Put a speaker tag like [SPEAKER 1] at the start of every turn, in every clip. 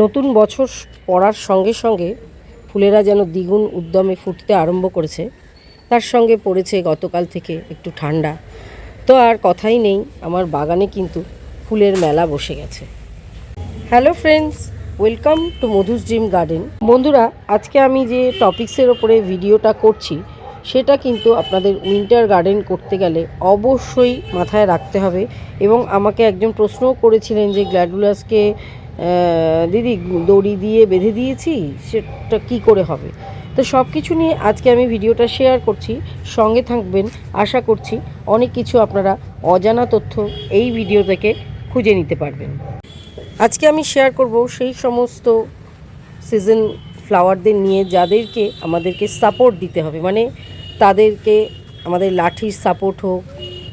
[SPEAKER 1] নতুন বছর পড়ার সঙ্গে সঙ্গে ফুলেরা যেন দ্বিগুণ উদ্যমে ফুটতে আরম্ভ করেছে, তার সঙ্গে পড়েছে গতকাল থেকে একটু ঠান্ডা। তো আর কথাই নেই, আমার বাগানে কিন্তু ফুলের মেলা বসে গেছে। Hello friends, welcome to Madhu's dream garden. বন্ধুরা, আজকে আমি যে টপিক্সের ওপরে ভিডিওটা করছি, সেটা কিন্তু আপনাদের উইন্টার গার্ডেন করতে গেলে অবশ্যই মাথায় রাখতে হবে এবং আমাকে একজন প্রশ্নও করেছিলেন যে গ্ল্যাডুলাসকে দিদি, দড়ি দিয়ে বেঁধে দিয়েছি, সেটা কি করে হবে? তো সব কিছু নিয়ে আজকে আমি ভিডিওটা শেয়ার করছি, সঙ্গে থাকবেন, আশা করছি অনেক কিছু আপনারা অজানা তথ্য এই ভিডিও থেকে খুঁজে নিতে পারবেন। আজকে আমি শেয়ার করব সেই সমস্ত সিজন ফ্লাওয়ারদের নিয়ে, যাদেরকে আমাদেরকে সাপোর্ট দিতে হবে। মানে তাদেরকে আমাদের লাঠির সাপোর্ট হোক,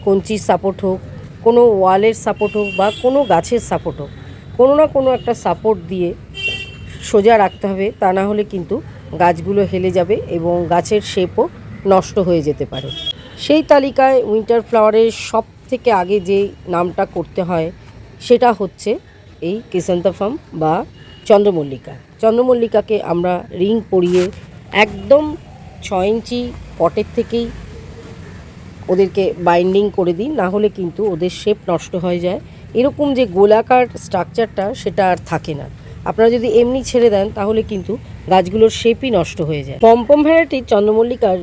[SPEAKER 1] কঞ্চির সাপোর্ট হোক, কোনো ওয়ালের সাপোর্ট হোক বা কোনো গাছের সাপোর্ট হোক কোনো না কোনো একটা সাপোর্ট দিয়ে সোজা রাখতে হবে, তা না হলে কিন্তু গাছগুলো হেলে যাবে এবং গাছের শেপও নষ্ট হয়ে যেতে পারে। সেই তালিকায় উইন্টার ফ্লাওয়ারের সব থেকে আগে যে নামটা করতে হয়, সেটা হচ্ছে এই কিসান্তাফাম বা চন্দ্রমল্লিকা। চন্দ্রমল্লিকাকে আমরা রিং পরিয়ে একদম ছ ইঞ্চি পটের থেকেই ওদেরকে বাইন্ডিং করে দিই, না হলে কিন্তু ওদের শেপ নষ্ট হয়ে যায়। এরকম যে গোলাকার স্ট্রাকচারটা সেটা আর থাকে না। আপনারা যদি এমনি ছেড়ে দেন, তাহলে কিন্তু গাছগুলোর শেপই নষ্ট হয়ে যায়। পম্পম ভ্যারাইটির চন্দ্রমল্লিকার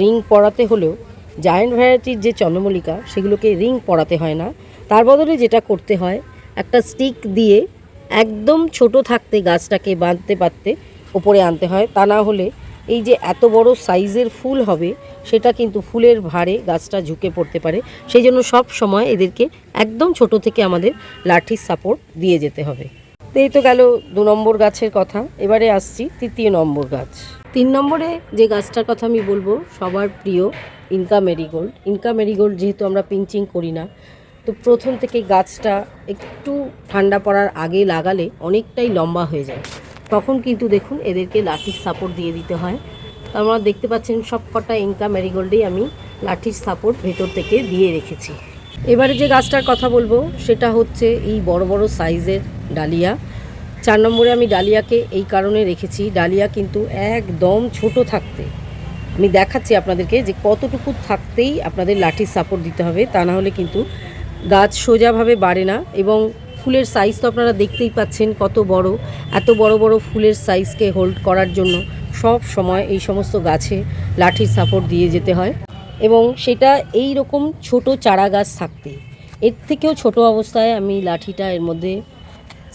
[SPEAKER 1] রিং পরাতে হলেও জায়েন্ট ভ্যারাইটির যে চন্দ্রমল্লিকা, সেগুলোকে রিং পরাতে হয় না। তার বদলে যেটা করতে হয়, একটা স্টিক দিয়ে একদম ছোট থাকতে গাছটাকে বাঁধতে পারতে ওপরে আনতে হয়। তা না হলে এই যে এত বড় সাইজের ফুল হবে, সেটা কিন্তু ফুলের ভারে গাছটা ঝুঁকে পড়তে পারে। সেই জন্য সব সময় এদেরকে একদম ছোট থেকে আমাদের লাঠির সাপোর্ট দিয়ে যেতে হবে। এই তো গেল দু নম্বর গাছের কথা। এবারে আসছি তৃতীয় নম্বর গাছ। তিন নম্বরে যে গাছটার কথা আমি বলব, সবার প্রিয় ইনকা মেরিগোল্ড। ইনকা মেরিগোল্ড যেহেতু আমরা পিঞ্চিং করি না, তো প্রথম থেকে গাছটা একটু ঠান্ডা পড়ার আগে লাগালে অনেকটাই লম্বা হয়ে যায়। তখন কিন্তু দেখুন এদেরকে লাঠির সাপোর্ট দিয়ে দিতে হয়। তো আপনারা দেখতে পাচ্ছেন সব কটা ইনকা ম্যারিগোল্ডেই আমি লাঠির সাপোর্ট ভেতর থেকে দিয়ে রেখেছি। এবারে যে গাছটার কথা বলব, সেটা হচ্ছে এই বড় বড় সাইজের ডালিয়া। চার নম্বরে আমি ডালিয়াকে এই কারণে রেখেছি, ডালিয়া কিন্তু একদম ছোট থাকতে। আমি দেখাচ্ছি আপনাদেরকে যে কতটুকু থাকতেই আপনাদের লাঠির সাপোর্ট দিতে হবে, তা না হলে কিন্তু গাছ সোজাভাবে বাড়ে না এবং ফুলের সাইজ তো আপনারা দেখতেই পাচ্ছেন কত বড়, এত বড় বড় ফুলের সাইজকে হোল্ড করার জন্য সব সময় এই সমস্ত গাছে লাঠির সাপোর্ট দিয়ে যেতে হয় এবং সেটা এই রকম ছোট চারা গাছ থাকতে এর থেকেও ছোট অবস্থায় আমি লাঠিটা এর মধ্যে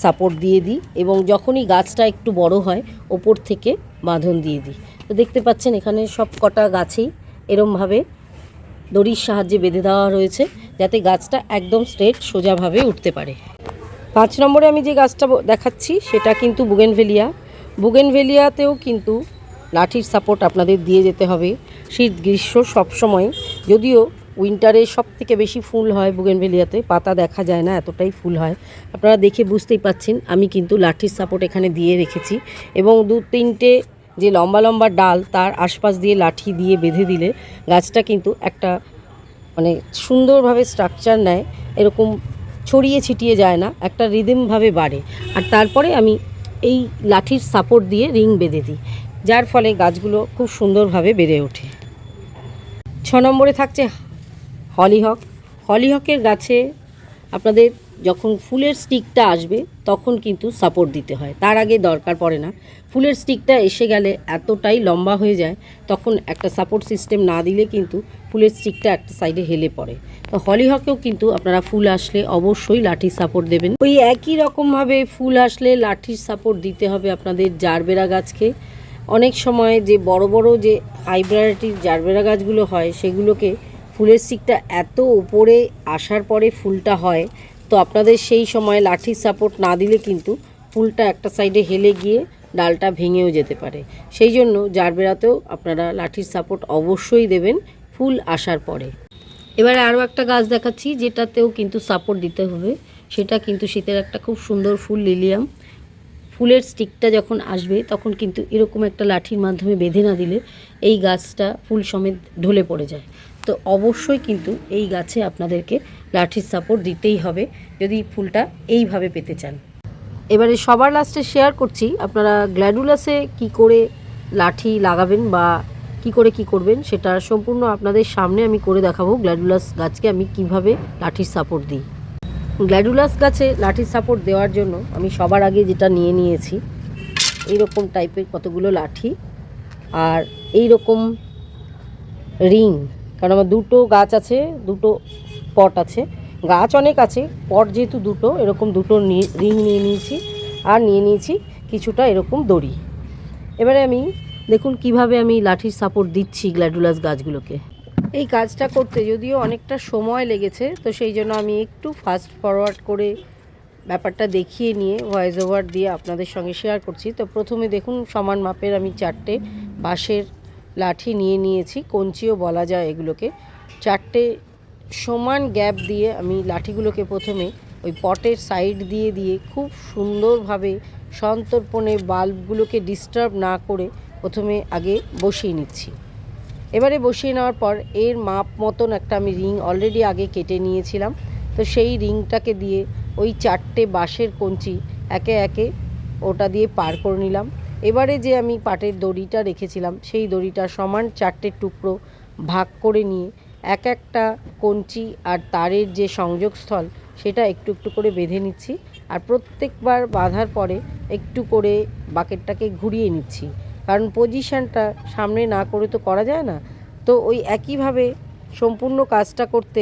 [SPEAKER 1] সাপোর্ট দিয়ে দিই এবং যখনই গাছটা একটু বড় হয়, ওপর থেকে বাঁধন দিয়ে দিই। তো দেখতে পাচ্ছেন এখানে সব কটা গাছেই এরমভাবে দড়ির সাহায্যে বেঁধে দেওয়া রয়েছে যাতে গাছটা একদম স্ট্রেট সোজাভাবে উঠতে পারে। পাঁচ নম্বরে আমি যে গাছটা দেখাচ্ছি, সেটা কিন্তু বুগেনভেলিয়া। বুগেনভেলিয়াতেও কিন্তু লাঠির সাপোর্ট আপনাদের দিয়ে যেতে হবে। শীত গ্রীষ্ম সবসময়, যদিও উইন্টারে সব থেকে বেশি ফুল হয় বুগেনভেলিয়াতে, পাতা দেখা যায় না, এতটাই ফুল হয়। আপনারা দেখে বুঝতেই পাচ্ছেন, আমি কিন্তু লাঠির সাপোর্ট এখানে দিয়ে রেখেছি এবং দু তিনটে যে লম্বা লম্বা ডাল, তার আশপাশ দিয়ে লাঠি দিয়ে বেঁধে দিলে গাছটা কিন্তু একটা মানে সুন্দরভাবে স্ট্রাকচার নেয়, এরকম ছড়িয়ে ছিটিয়ে যায় না, একটা রিদিমভাবে বাড়ে। আর তারপরে আমি এই লাঠির সাপোর্ট দিয়ে রিং বেঁধে দিই, যার ফলে গাছগুলো খুব সুন্দরভাবে বেড়ে ওঠে। ছ নম্বরে থাকছে হলিহক। হলিহকের গাছে আপনাদের যখন ফুলের স্টিকটা আসবে, তখন কিন্তু সাপোর্ট দিতে হয়। তার আগে দরকার পড়ে না। ফুলের স্টিকটা এসে গেলে এতটাই লম্বা হয়ে যায়, তখন একটা সাপোর্ট সিস্টেম না দিলে কিন্তু ফুলের স্টিকটা একটা সাইডে হেলে পড়ে। তো হলিহকেও কিন্তু আপনারা ফুল আসলে অবশ্যই লাঠির সাপোর্ট দেবেন। ওই একই রকমভাবে ফুল আসলে লাঠির সাপোর্ট দিতে হবে আপনাদের জারবেরা গাছকে। অনেক সময় যে বড় বড় যে হাইব্রাইটির জারবেরা গাছগুলো হয়, সেগুলোকে ফুলের স্টিকটা এত উপরে আসার পরে ফুলটা হয় তো আপনাদের সেই সময় লাঠির সাপোর্ট না দিলে কিন্তু ফুলটা একটা সাইডে হেলে গিয়ে ডালটা ভেঙেও যেতে পারে। সেই জন্য জারবেরাতেও আপনারা লাঠির সাপোর্ট অবশ্যই দেবেন ফুল আসার পরে। এবারে আরও একটা গাছ দেখাচ্ছি, যেটাতেও কিন্তু সাপোর্ট দিতে হবে। সেটা কিন্তু শীতের একটা খুব সুন্দর ফুল, লিলিয়াম। ফুলের স্টিকটা যখন আসবে, তখন কিন্তু এরকম একটা লাঠির মাধ্যমে বেঁধে না দিলে এই গাছটা ফুল সমেত ঢলে পড়ে যায়। তো অবশ্যই কিন্তু এই গাছে আপনাদেরকে লাঠির সাপোর্ট দিতেই হবে, যদি ফুলটা এইভাবে পেতে চান। এবারে সবার লাস্টে শেয়ার করছি, আপনারা গ্ল্যাডুলাসে কি করে লাঠি লাগাবেন বা কি করে কি করবেন, সেটা সম্পূর্ণ আপনাদের সামনে আমি করে দেখাবো। গ্ল্যাডুলাস গাছকে আমি কীভাবে লাঠির সাপোর্ট দিই। গ্ল্যাডুলাস গাছে লাঠির সাপোর্ট দেওয়ার জন্য আমি সবার আগে যেটা নিয়ে নিয়েছি, এইরকম টাইপের কতগুলো লাঠি আর এই রকম রিং, কারণ আমার দুটো গাছ আছে, দুটো পট আছে। গাছ অনেক আছে, পট যেহেতু দুটো, এরকম দুটো রিং নিয়ে নিয়েছি আর নিয়ে নিয়েছি কিছুটা এরকম দড়ি। এবারে আমি দেখুন কীভাবে আমি লাঠির সাপোর্ট দিচ্ছি গ্ল্যাডুলাস গাছগুলোকে। এই কাজটা করতে যদিও অনেকটা সময় লেগেছে, তো সেই জন্য আমি একটু ফাস্ট ফরওয়ার্ড করে ব্যাপারটা দেখিয়ে নিয়ে ভয়েস ওভার দিয়ে আপনাদের সঙ্গে শেয়ার করছি। তো প্রথমে দেখুন, সমান মাপের আমি চারটে বাঁশের লাঠি নিয়ে নিয়েছি, কঞ্চিও বলা যায় এগুলোকে। চারটে সমান গ্যাপ দিয়ে আমি লাঠিগুলোকে প্রথমে ওই পটের সাইড দিয়ে দিয়ে খুব সুন্দরভাবে সন্তর্পণে বাল্বগুলোকে ডিস্টার্ব না করে প্রথমে আগে বসিয়ে নিচ্ছি। এবারে বসিয়ে নেওয়ার পর এর মাপ মতন একটা আমি রিং অলরেডি আগে কেটে নিয়েছিলাম। তো সেই রিংটাকে দিয়ে ওই চারটে বাঁশের কঞ্চি একে একে ওটা দিয়ে পার করে নিলাম। এবারে যে আমি পাটের দড়িটা রেখেছিলাম, সেই দড়িটা সমান চারটে টুকরো ভাগ করে নিয়ে এক একটা কঞ্চি আর তারের যে সংযোগস্থল, সেটা একটু একটু করে বেঁধে নিচ্ছি। আর প্রত্যেকবার বাঁধার পরে একটু করে বাকেটটাকে ঘুরিয়ে নিচ্ছি। কারণ পজিশানটা সামনে না করে তো করা যায় না। তো ওই একইভাবে সম্পূর্ণ কাজটা করতে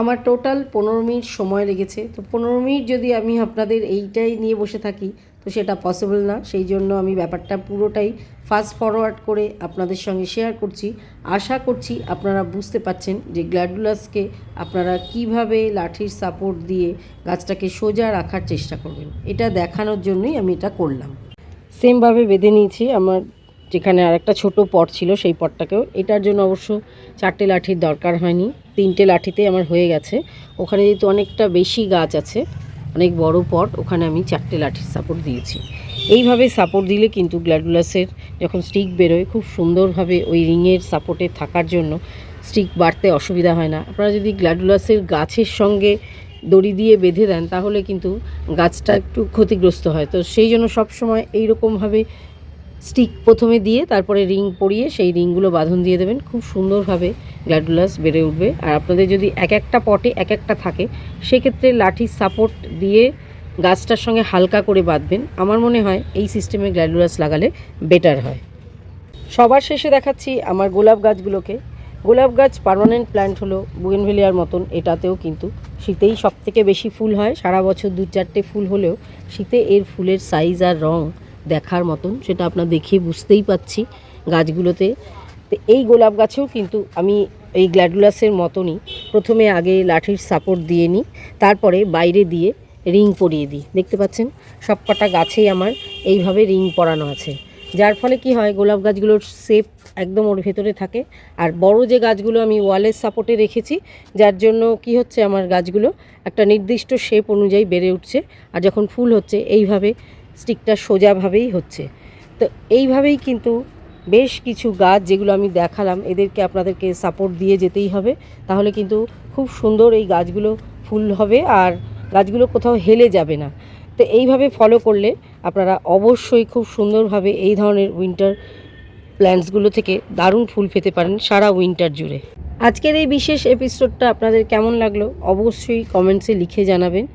[SPEAKER 1] আমার টোটাল পনেরো মিনিট সময় লেগেছে। তো পনেরো মিনিট যদি আমি আপনাদের এইটাই নিয়ে বসে থাকি, তো সেটা পসিবল না। সেই জন্য আমি ব্যাপারটা পুরোটাই ফাস্ট ফরওয়ার্ড করে আপনাদের সঙ্গে শেয়ার করছি। আশা করছি আপনারা বুঝতে পাচ্ছেন যে গ্ল্যাডুলাসকে আপনারা কীভাবে লাঠির সাপোর্ট দিয়ে গাছটাকে সোজা রাখার চেষ্টা করবেন। এটা দেখানোর জন্যই আমি এটা করলাম। সেমভাবে বেঁধে নিয়েছি। আমার যেখানে আরেকটা ছোটো পট ছিল সেই পটটাকেও। এটার জন্য অবশ্য চারটে লাঠির দরকার হয়নি। তিনটে লাঠিতে আমার হয়ে গেছে। ওখানে যেহেতু অনেকটা বেশি গাছ আছে, অনেক বড় পট, ওখানে আমি চারটে লাঠির সাপোর্ট দিয়েছি। এইভাবে সাপোর্ট দিলে কিন্তু গ্ল্যাডুলাসের যখন স্টিক বেরোয়, খুব সুন্দরভাবে ওই রিংয়ের সাপোর্টে থাকার জন্য স্টিক বাড়তে অসুবিধা হয় না। আপনারা যদি গ্ল্যাডুলাসের গাছের সঙ্গে দড়ি দিয়ে বেঁধে দেন তাহলে কিন্তু গাছটা একটু ক্ষতিগ্রস্ত হয়। তো সেই জন্য সবসময় এইরকমভাবে স্টিক প্রথমে দিয়ে তারপরে রিং পরিয়ে সেই রিংগুলো বাঁধন দিয়ে দেবেন। খুব সুন্দরভাবে গ্ল্যাডুলাস বেড়ে উঠবে। আর আপনাদের যদি এক একটা পটে এক একটা থাকে সেক্ষেত্রে লাঠির সাপোর্ট দিয়ে গাছটার সঙ্গে হালকা করে বাঁধবেন। আমার মনে হয় এই সিস্টেমে গ্ল্যাডুলাস লাগালে বেটার হয়। সবার শেষে দেখাচ্ছি আমার গোলাপ গাছগুলোকে। গোলাপ গাছ পার্মানেন্ট প্ল্যান্ট হলো বুগেনভেলিয়ার মতন, এটাতেও কিন্তু শীতেই সব থেকে বেশি ফুল হয়। সারা বছর দু চারটে ফুল হলেও শীতে এর ফুলের সাইজ আর রং দেখার মতন, সেটা আপনার দেখে বুঝতেই পাচ্ছি গাছগুলোতে। তো এই গোলাপ গাছেও কিন্তু আমি এই গ্ল্যাডুলাসের মতনই প্রথমে আগে লাঠির সাপোর্ট দিয়ে নিই, তারপরে বাইরে দিয়ে রিং পরিয়ে দিই। দেখতে পাচ্ছেন? সব কটা গাছেই আমার এইভাবে রিং পরানো আছে। যার ফলে কি হয়, গোলাপ গাছগুলোর শেপ একদম ওর ভেতরে থাকে। আর বড় যে গাছগুলো আমি ওয়ালের সাপোর্টে রেখেছি, যার জন্য কি হচ্ছে, আমার গাছগুলো একটা নির্দিষ্ট শেপ অনুযায়ী বেড়ে উঠছে। আর যখন ফুল হচ্ছে, এইভাবে স্টিকটা সোজাভাবেই হচ্ছে। তো এইভাবেই কিন্তু বেশ কিছু গাছ যেগুলো আমি দেখালাম, এদেরকে আপনাদেরকে সাপোর্ট দিয়ে যেতেই হবে। তাহলে কিন্তু খুব সুন্দর এই গাছগুলো ফুল হবে, আর গাছগুলো কোথাও হেলে যাবে না। তো এইভাবে ফলো করলে আপনারা অবশ্যই খুব সুন্দরভাবে এই ধরনের উইন্টার প্ল্যান্টসগুলো থেকে দারুণ ফুল পেতে পারেন সারা উইন্টার জুড়ে। আজকের এই বিশেষ এপিসোডটা আপনাদের কেমন লাগল অবশ্যই কমেন্টসে লিখে জানাবেন।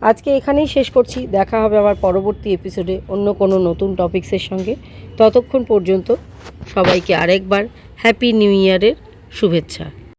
[SPEAKER 1] আজকে এখানেই শেষ করছি, দেখা হবে আবার পরবর্তী এপিসোডে অন্য কোনো নতুন টপিক্সের সঙ্গে। ততক্ষণ পর্যন্ত সবাইকে আরেকবার হ্যাপি নিউ ইয়ারের শুভেচ্ছা।